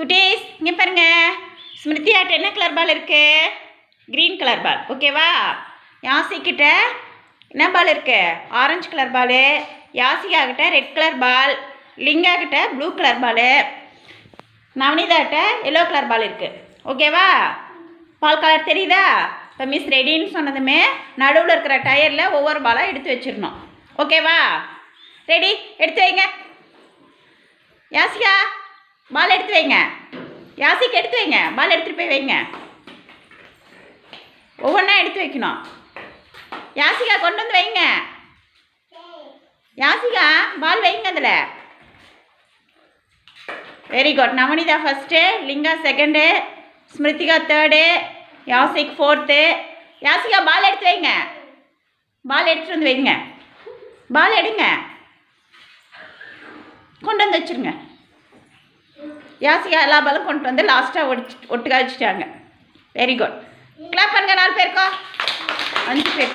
குட்டீஸ் இங்கே பாருங்க. ஸ்மிருதி ஆட்ட என்ன கலர் பால் இருக்கு? க்ரீன் கலர் பால் ஓகேவா யாசிக்கிட்ட என்ன பால் இருக்கு? ஆரஞ்சு கலர் பால் யாசிகாகிட்ட ரெட் கலர் பால் லிங்காகிட்ட ப்ளூ கலர் பால் நவனிதாட்ட எல்லோ கலர் பால் இருக்குது ஓகேவா பால் கலர் தெரியுதா? இப்போ மிஸ் ரெடின்னு சொன்னதுமே நடுவில் இருக்கிற டயரில் ஒவ்வொரு பாலாக எடுத்து வச்சிடணும். ஓகேவா ரெடி எடுத்து வைங்க. யாசிகா? பால் எடுத்து வைங்க. யாசிக்கு எடுத்து வைங்க. பால் எடுத்துகிட்டு போய் வைங்க. ஒவ்வொன்றா எடுத்து வைக்கணும். யாசிகா கொண்டு வந்து வைங்க. யாசிகா பால் வைங்க அதில். Very good Navanitha first Linga second Smrithika third Yasik fourth Yasika ball எடுத்து வைங்க. பால் எடுத்துட்டு வந்து வைங்க. பால் எடுங்க. கொண்டு வந்து வச்சிருங்க. யாசிகா எல்லா பாலும் கொண்டு வந்து லாஸ்ட்டாக ஒடிச்சு ஒட்டுக்கா வச்சுட்டாங்க. வெரி குட் கிளாப் பண்ணுங்க நாலு பேருக்கோ அஞ்சு பேர்.